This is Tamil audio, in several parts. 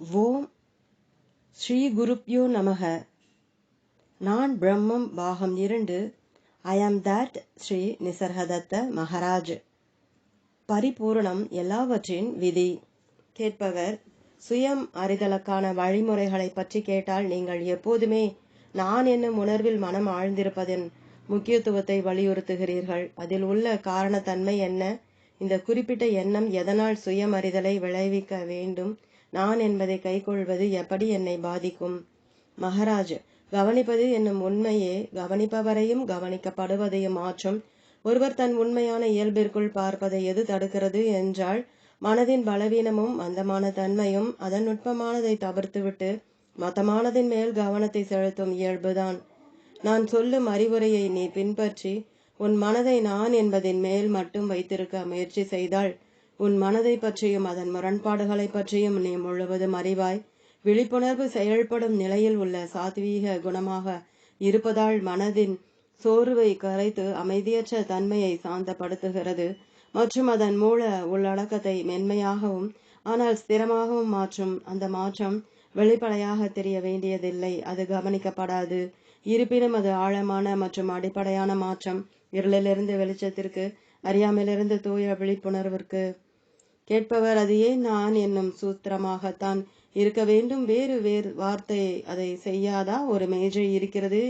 ஓம் ஸ்ரீ குருப்யோ நமக. நான் பிரம்மம் பாகம் இரண்டு. ஐ ஆம் தட் ஸ்ரீ நிசர்கதத்த மகராஜ். பரிபூரணம் எல்லாவற்றின் விதி. கேட்பவர் சுயம் அறிதலுக்கான வழிமுறைகளை பற்றி கேட்டால் நீங்கள் எப்போதுமே நான் என்னும் உணர்வில் மனம் ஆழ்ந்திருப்பதன் முக்கியத்துவத்தை வலியுறுத்துகிறீர்கள். அதில் உள்ள காரணத்தன்மை என்ன? இந்த குறிப்பிட்ட எண்ணம் எதனால் சுயமறிதலை விளைவிக்க வேண்டும்? நான் என்பதை கைக்கொள்வது எப்படி என்னை பாதிக்கும்? மகராஜ் கவனிப்பது என்னும் உண்மையே. கவனிப்பவரையும் கவனிக்கப்படுவதையும் மாற்றும் ஒருவர் தன் உண்மையான இயல்பிற்குள் பார்ப்பதை எது தடுக்கிறது என்றால் மனதின் பலவீனமும் மந்தமான தன்மையும் அதன் நுட்பமானதை தவிர்த்துவிட்டு மதமானதின் மேல் கவனத்தை செலுத்தும் இயல்புதான். நான் சொல்லும் அறிவுரையை நீ பின்பற்றி உன் மனதை நான் என்பதின் மேல் மட்டும் வைத்திருக்க முயற்சி செய்தால் உன் மனதை பற்றியும் அதன் முரண்பாடுகளை பற்றியும் நீ முழுவதும் அறிவாய். விழிப்புணர்வு செயல்படும் நிலையில் உள்ள சாத்வீக குணமாக இருப்பதால் மனதின் சோர்வை கரைத்து அமைதியற்ற தன்மையை சாந்தப்படுத்துகிறது. மற்றும் அதன் மூல உள்ளடக்கத்தை மென்மையாகவும் ஆனால் ஸ்திரமாகவும் மாற்றும். அந்த மாற்றம் வெளிப்படையாக தெரிய வேண்டியதில்லை. அது கவனிக்கப்படாது. இருப்பினும் அது ஆழமான மற்றும் அடிப்படையான மாற்றம். இருளிலிருந்து வெளிச்சத்திற்கு அறியாமலிருந்து தூய விழிப்புணர்விற்கு. கேட்பவர் அது ஏன் நான் என்னும் சூத்திரமாகத்தான் இருக்க வேண்டும். வேறு வேறு வார்த்தை அதை செய்யாதா? ஒரு மேஜை இருக்கிறது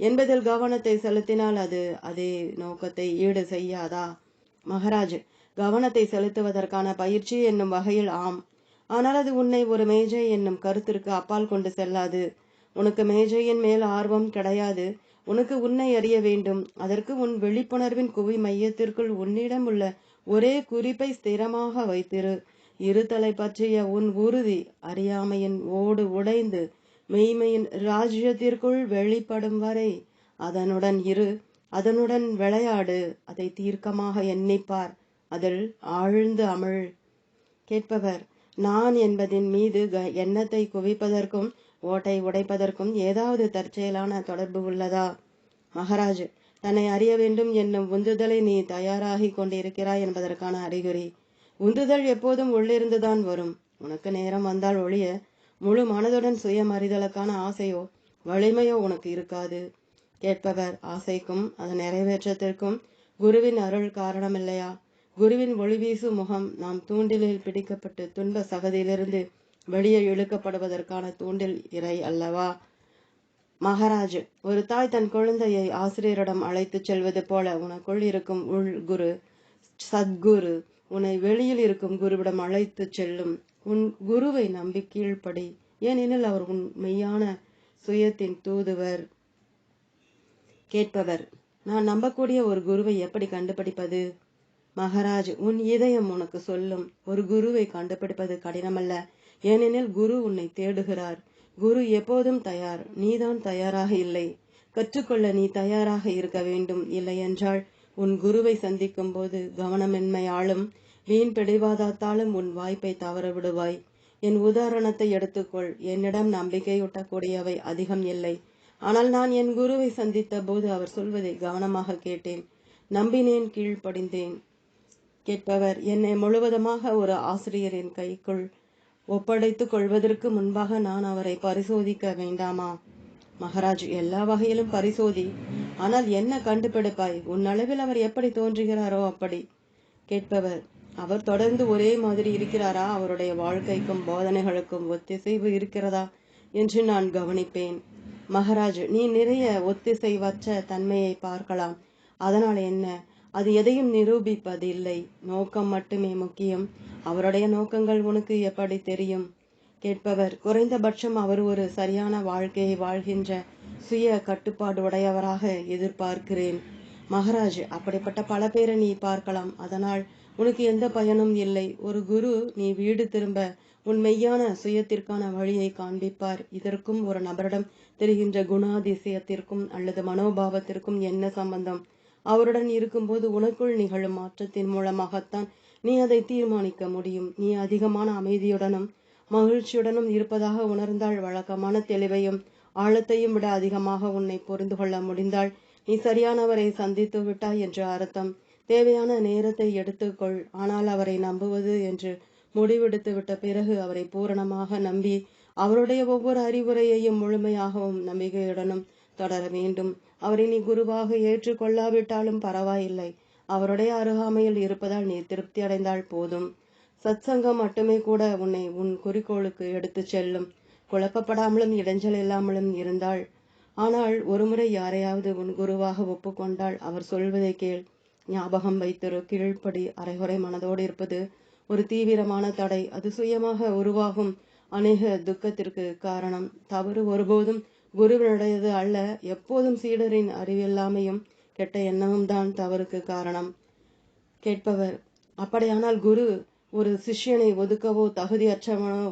என்பதில் கவனத்தை செலுத்தினால் அது அதே நோக்கத்தை ஈடு செய்யாதா? மகராஜ் கவனத்தை செலுத்துவதற்கான பயிற்சி என்னும் வகையில் ஆம். ஆனால் அது உன்னை ஒரு மேஜை என்னும் கருத்திற்கு அப்பால் கொண்டு செல்லாது. உனக்கு மேஜையின் மேல் ஆர்வம் கிடையாது. உனக்கு உன்னை அறிய வேண்டும். அதற்கு உன் விழிப்புணர்வின் குவி மையத்திற்குள் உன்னிடம் உள்ள ஒரே குறிப்பை ஸ்திரமாக வைத்திரு. இருத்தலை பற்றிய உன் உறுதி அறியாமையின் ஓடு உடைந்து மெய்மையின் ராஜ்யத்திற்குள் வெளிப்படும் வரை அதனுடன் இரு. அதனுடன் விளையாடு. அதை தீர்க்கமாக எண்ணிப்பார். அதில் ஆழ்ந்து அமிழ். கேட்பவர் நான் என்பதின் மீது எண்ணத்தை குவிப்பதற்கும் ஓட்டை உடைப்பதற்கும் ஏதாவது தற்செயலான தொடர்பு உள்ளதா? மகாராஜ் தன்னை அறிய வேண்டும் என்னும் உந்துதலை நீ தயாராகி கொண்டிருக்கிறாய் என்பதற்கான அறிகுறி. உந்துதல் எப்போதும் உள்ளிருந்துதான் வரும். உனக்கு நேரம் வந்தால் ஒழிய முழு மனதுடன் சுயம் அறிதலுக்கான ஆசையோ வலிமையோ உனக்கு இருக்காது. கேட்பவர் ஆசைக்கும் அதன் நிறைவேற்றத்திற்கும் குருவின் அருள் காரணமில்லையா? குருவின் ஒளிவீசு முகம் நாம் தூண்டிலில் பிடிக்கப்பட்டு துன்ப சகதியிலிருந்து வெளியே இழுக்கப்படுவதற்கான தூண்டில் இறை அல்லவா? மகாராஜ் ஒரு தாய் தன் குழந்தையை ஆசிரியரிடம் அழைத்து செல்வது போல உனக்குள் இருக்கும் உள் குரு சத்குரு உன்னை வெளியில் இருக்கும் குருவிடம் அழைத்து செல்லும் உன் குருவை நம்பி கீழ்ப்படி. ஏனெனில் அவர் உன் மெய்யான சுயத்தின் தூதுவர். கேட்பவர் நான் நம்பக்கூடிய ஒரு குருவை எப்படி கண்டுபிடிப்பது? மகாராஜ் உன் இதயம் உனக்கு சொல்லும். ஒரு குருவை கண்டுபிடிப்பது கடினமல்ல. ஏனெனில் குரு உன்னை தேடுகிறார். குரு எப்போதும் தயார். நீதான் தயாராக இல்லை. கற்றுக்கொள்ள நீ தயாராக இருக்க வேண்டும். இல்லையென்றால் உன் குருவை சந்திக்கும் போது கவனமின்மையாலும் வீண் பிடிவாதத்தாலும் உன் வாய்ப்பை தவற விடுவாய். என் உதாரணத்தை எடுத்துக்கொள். என்னிடம் நம்பிக்கையூட்டக்கூடியவை அதிகம் இல்லை. ஆனால் நான் என் குருவை சந்தித்த போது அவர் சொல்வதை கவனமாக கேட்டேன். நம்பினேன் கீழ்ப்படிந்தேன். கேட்பவர் என்னை முழுவதுமாக ஒரு ஆசிரியரின் கைக்குள் ஒப்படைத்துக் கொள்வதற்கு முன்பாக நான் அவரை பரிசோதிக்க வேண்டாமா? மகராஜ் எல்லா வகையிலும் பரிசோதி. ஆனால் என்ன கண்டுபிடிப்பாய்? உன் அளவில் அவர் எப்படி தோன்றுகிறாரோ அப்படி. கேட்பவர் அவர் தொடர்ந்து ஒரே மாதிரி இருக்கிறாரா? அவருடைய வாழ்க்கைக்கும் போதனைகளுக்கும் ஒத்திசைவு இருக்கிறதா என்று நான் கவனிப்பேன். மகராஜ் நீ நிறைய ஒத்திசைவற்ற தன்மையை பார்க்கலாம். அதனால் என்ன? அது எதையும் நிரூபிப்பதில்லை. நோக்கம் மட்டுமே முக்கியம். அவருடைய நோக்கங்கள் உனக்கு எப்படி தெரியும்? கேட்பவர் குறைந்தபட்சம் அவர் ஒரு சரியான வாழ்க்கையை வாழ்கின்ற சுய கட்டுப்பாடு உடையவராக எதிர்பார்க்கிறேன். மகாராஜ் அப்படிப்பட்ட பல பேரை நீ பார்க்கலாம். அதனால் உனக்கு எந்த பயனும் இல்லை. ஒரு குரு நீ வீடு திரும்ப உன் மெய்யான சுயத்திற்கான வழியை காண்பிப்பார். இதற்கும் ஒரு நபரிடம் தெரிகின்ற குணாதிசயத்திற்கும் அல்லது மனோபாவத்திற்கும் என்ன சம்பந்தம்? அவருடன் இருக்கும்போது உனக்குள் நிகழும் மாற்றத்தின் மூலமாகத்தான் நீ அதை தீர்மானிக்க முடியும். நீ அதிகமான அமைதியுடனும் மகிழ்ச்சியுடனும் இருப்பதாக உணர்ந்தால் வழக்கமான தெளிவையும் ஆழத்தையும் விட அதிகமாக உன்னை புரிந்து கொள்ள முடிந்தால் நீ சரியானவரை சந்தித்து விட்டாய் என்று அர்த்தம். தேவையான நேரத்தை எடுத்துக்கொள். ஆனால் அவரை நம்புவது என்று முடிவெடுத்து விட்ட பிறகு அவரை பூரணமாக நம்பி அவருடைய ஒவ்வொரு அறிவுரையையும் முழுமையாகவும் நம்பிக்கையுடனும் தொடர வேண்டும். அவரை நீ குருவாக ஏற்றுக்கொள்ளாவிட்டாலும் பரவாயில்லை. அவருடைய அருகாமையில் இருப்பதால் நீ திருப்தி அடைந்தால் போதும். சத்சங்கம் மட்டுமே கூட உன்னை உன் குறிக்கோளுக்கு எடுத்துச் செல்லும். குழப்பப்படாமலும் இடைஞ்சல் இல்லாமலும் இருந்தாள். ஆனால் ஒருமுறை யாரையாவது உன் குருவாக ஒப்புக்கொண்டால் அவர் சொல்வதை கேள். ஞாபகம் வைத்திரு. கீழ்ப்படி அரைகுறை மனதோடு இருப்பது ஒரு தீவிரமான தடை. அது சுயமாக உருவாகும் அநேக துக்கத்திற்கு காரணம். தவறு ஒருபோதும் குருவினுடையது அல்ல. எப்போதும் சீடரின் அறிவில்லாமையும் கெட்ட எண்ணமும் தான் தவறுக்கு காரணம். கேட்பவர் அப்படியானால் குரு ஒரு சிஷ்யனை ஒதுக்கவோ தகுதியற்றவனோ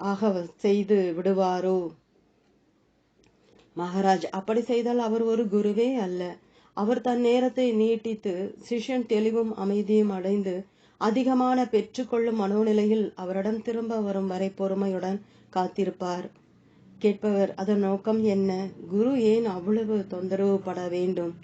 ஆக செய்து விடுவாரோ? மகாராஜ் அப்படி செய்தால் அவர் ஒரு குருவே அல்ல. அவர் தன் நேரத்தை நீட்டித்து சிஷ்யன் தெளிவும் அமைதியும் அடைந்து அதிகமான பெற்றுக்கொள்ளும் மனோநிலையில் அவரிடம் திரும்ப வரும் வரை பொறுமையுடன் காத்திருப்பார். கேட்பவர் அதன் நோக்கம் என்ன? குரு ஏன் அவ்வளவு தொந்தரவு பட வேண்டும்?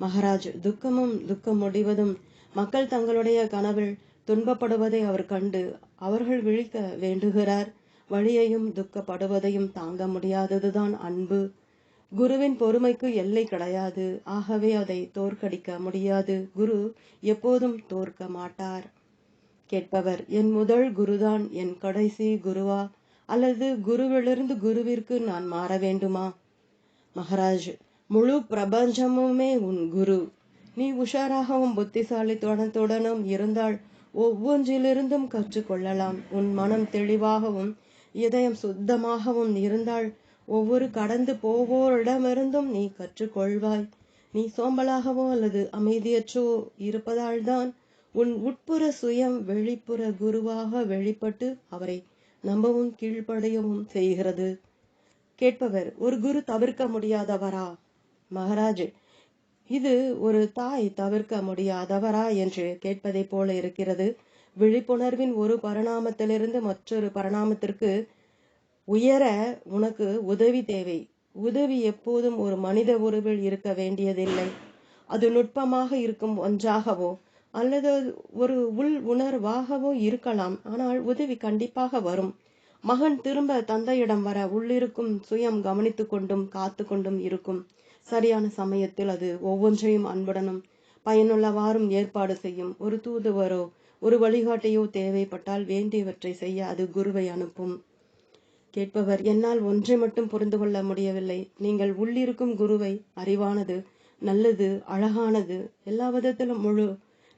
மகாராஜ் துக்கமும் துக்கம் முடிவதும் மக்கள் தங்களுடைய கனவில் துன்பப்படுவதை அவர் கண்டு அவர்கள் விழிக்க வேண்டுகிறார். வழியையும் துக்கப்படுவதையும் தாங்க முடியாததுதான் அன்பு. குருவின் பொறுமைக்கு எல்லை கிடையாது. ஆகவே அதை தோற்கடிக்க முடியாது. குரு எப்போதும் தோற்க மாட்டார். கேட்பவர் என் முதல் குருதான் என் கடைசி குருவா? அல்லது குருவிலிருந்து குருவிற்கு நான் மாற வேண்டுமா? மகாராஜ் முழு பிரபஞ்சமுமே உன் குரு. நீ உஷாராகவும் புத்திசாலித்தனத்துடனும் இருந்தால் ஒவ்வொன்றிலிருந்தும் கற்றுக்கொள்ளலாம். உன் மனம் தெளிவாகவும் இதயம் சுத்தமாகவும் இருந்தால் ஒவ்வொரு கடந்து போவோரிடமிருந்தும் நீ கற்றுக்கொள்வாய். நீ சோம்பலாகவோ அல்லது அமைதியற்றோ இருப்பதால்தான் உன் உட்புற சுயம் வெளிப்புற குருவாக வெளிப்பட்டு அவரை நம்பவும் கீழ்ப்படையவும் செய்கிறது. கேட்பவர் ஒரு குரு தவிர்க்க முடியாதவரா? மகாராஜ் இது ஒரு தாய் தவிர்க்க முடியாதவரா? என்று கேட்பதை போல இருக்கிறது. விழிப்புணர்வின் ஒரு பரிணாமத்திலிருந்து மற்றொரு பரிணாமத்திற்கு உயர உனக்கு உதவி தேவை. உதவி எப்போதும் ஒரு மனித உருவில் இருக்க வேண்டியதில்லை. அது நுட்பமாக இருக்கும் ஒன்றாகவோ அல்லது ஒரு உள் உணர்வாகவோ இருக்கலாம். ஆனால் உதவி கண்டிப்பாக வரும். மகன் திரும்ப தந்தையிடம் வர உள்ளிருக்கும் சுயம் கவனித்து கொண்டும் காத்து கொண்டும் இருக்கும். சரியான சமயத்தில் அது ஒவ்வொன்றையும் அன்புடனும் பயனுள்ளவாறும் ஏற்பாடு செய்யும். ஒரு தூதுவரோ ஒரு வழிகாட்டியோ தேவைப்பட்டால் வேண்டியவற்றை செய்ய அது குருவை அனுப்பும். கேட்பவர் என்னால் ஒன்றை மட்டும் புரிந்து கொள்ள முடியவில்லை. நீங்கள் உள்ளிருக்கும் குருவை அறிவானது நல்லது அழகானது எல்லா விதத்திலும் முழு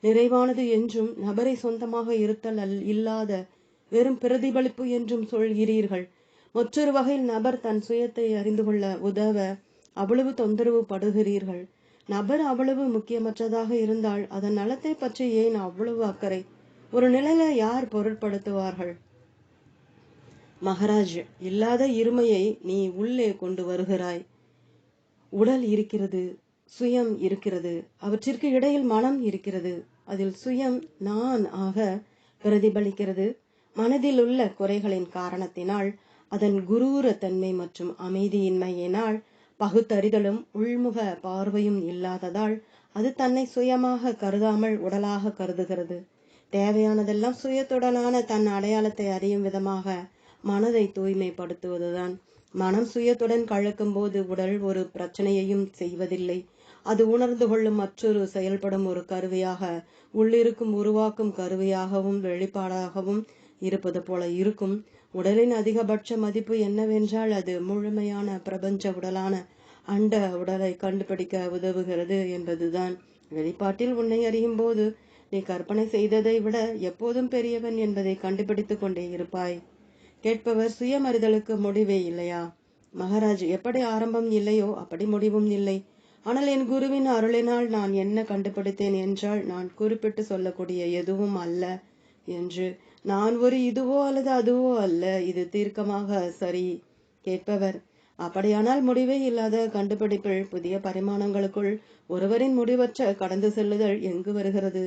நிறைவானது என்றும் நபரை சொந்தமாக இருத்தல் அல் இல்லாத வெறும் பிரதிபலிப்பு என்றும் சொல்கிறீர்கள். மற்றொரு வகையில் நபர் தன் சுயத்தை அறிந்து கொள்ள உதவ அவ்வளவு தொந்தரவு படுகிறீர்கள். நபர் அவ்வளவு முக்கியமற்றதாக இருந்தால் அதன் நலத்தை பற்றி ஏன் அவ்வளவு அக்கறை? ஒரு நிலையில யார் பொருட்படுத்துவார்கள்? மகாராஜ் இல்லாத இருமையை நீ உள்ளே கொண்டு வருகிறாய். உடல் இருக்கிறது சுயம் இருக்கிறது அவற்றிற்கு இடையில் மனம் இருக்கிறது. அதில் சுயம் நான் ஆக பிரதிபலிக்கிறது. மனதில் உள்ள குறைகளின் காரணத்தினால் அதன் குரூர தன்மை மற்றும் அமைதியின்மையினால் பகுத்தறிதலும் உள்முக பார்வையும் இல்லாததால் அது தன்னை சுயமாக கருதாமல் உடலாக கருதுகிறது. தேவையானதெல்லாம் சுயத்துடனான தன் அடையாளத்தை அறியும் விதமாக மனதை தூய்மைப்படுத்துவதுதான். மனம் சுயத்துடன் கழக்கும் போது உடல் ஒரு பிரச்சனையையும் செய்வதில்லை. அது உணர்ந்து கொள்ளும் மற்றொரு செயல்படும் ஒரு கருவியாக உள்ளிருக்கும் உருவாக்கும் கருவியாகவும் வெளிப்பாடாகவும் இருப்பது போல இருக்கும். உடலின் அதிகபட்ச மதிப்பு என்னவென்றால் அது முழுமையான பிரபஞ்ச உடலான அண்ட உடலை கண்டுபிடிக்க உதவுகிறது என்பதுதான். வெளிப்பாட்டில் உன்னை அறியும் போது நீ கற்பனை செய்ததை விட எப்போதும் பெரியவன் என்பதை கண்டுபிடித்துக் கொண்டே இருப்பாய். கேட்பவர் சுயமறிதலுக்கு முடிவே இல்லையா? மகாராஜ் எப்படி ஆரம்பம் இல்லையோ அப்படி முடிவும் இல்லை. ஆனால் என் குருவின் அருளினால் நான் என்ன கண்டுபிடித்தேன் என்றால் நான் குறிப்பிட்டு சொல்லக்கூடிய எதுவும் அல்ல என்று. நான் ஒரு இதுவோ அல்லது அதுவோ அல்ல இது தீர்க்கமாக சரி கேட்பவர். அப்படியானால் முடிவே இல்லாத கண்டுபிடிப்பில் புதிய பரிமாணங்களுக்குள் ஒருவரின் முடிவற்ற கடந்து செல்லுதல் எங்கு வருகிறது?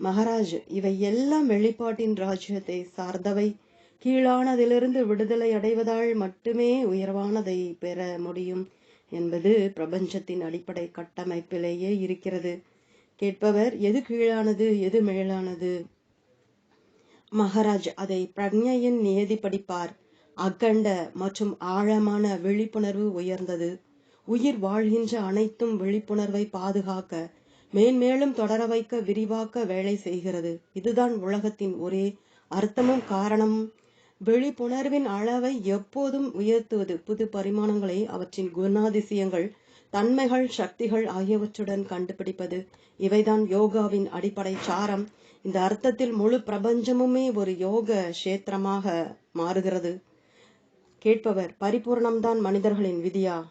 மகாராஜ் இவை எல்லாம் வெளிப்பாட்டின் ராஜ்யத்தை சார்ந்தவை. கீழானதிலிருந்து விடுதலை அடைவதால் மட்டுமே உயர்வானதை பெற முடியும். என்பது பிரபஞ்சத்தின் அடிப்படை கட்டமைப்பிலேயே இருக்கிறது. கேட்பவர் எது கீழானது எது மேலானது? மகாராஜ் அதை பிரக்ஞையின் நியதி படிப்பார். அகண்ட மற்றும் ஆழமான விழிப்புணர்வு உயர்ந்தது. உயிர் வாழ்கின்ற அனைத்தும் விழிப்புணர்வை பாதுகாக்க மேன்மேலும் தொடர வைக்க விரிவாக்க வேலை செய்கிறது. இதுதான் உலகத்தின் ஒரே அர்த்தமும் காரணமும். விழிப்புணர்வின் அளவை எப்போதும் உயர்த்துவது புது பரிமாணங்களை அவற்றின் குணாதிசயங்கள் தன்மைகள் சக்திகள் ஆகியவற்றுடன் கண்டுபிடிப்பது. இவைதான் யோகாவின் அடிப்படை சாரம். இந்த அர்த்தத்தில் முழு பிரபஞ்சமுமே ஒரு யோக கஷேத்திரமாக மாறுகிறது. கேட்பவர் பரிபூர்ணம்தான் மனிதர்களின் விதியா?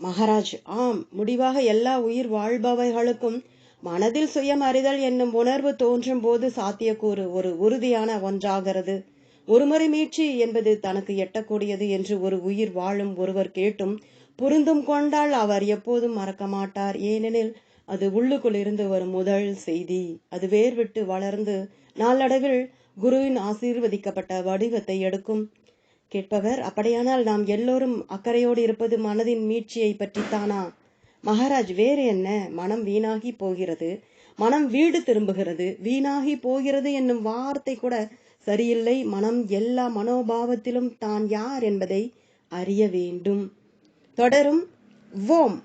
மகாராஜ் ஆம். முடிவாக எல்லா உயிர் வாழ்பவைகளுக்கும் மனதில் சுயம் அறிதல் என்னும் உணர்வு தோன்றும் போது சாத்தியக்கூறு ஒரு உறுதியான ஒன்றாகிறது. ஒருமுறை மீட்சி என்பது தனக்கு எட்டக்கூடியது என்று ஒரு உயிர் வாழும் ஒருவர் கேட்டும் புரிந்தும் கொண்டால் அவர் எப்போதும் மறக்க மாட்டார். ஏனெனில் அது உள்ளுக்குள் இருந்து வரும் முதல் செய்தி. அது வேர்விட்டு வளர்ந்து நாளடைவில் குருவின் ஆசீர்வதிக்கப்பட்ட வடிவத்தை எடுக்கும். கேட்பவர் அப்படியானால் நாம் எல்லோரும் அக்கறையோடு இருப்பது மனதின் மீட்சியை பற்றித்தானா? மகாராஜ் வேறு என்ன? மனம் வீணாகி போகிறது. மனம் வீடு திரும்புகிறது. வீணாகி போகிறது என்னும் வார்த்தை கூட சரியில்லை. மனம் எல்லா மனோபாவத்திலும் தான் யார் என்பதை அறிய வேண்டும். தொடரும். ஓம்.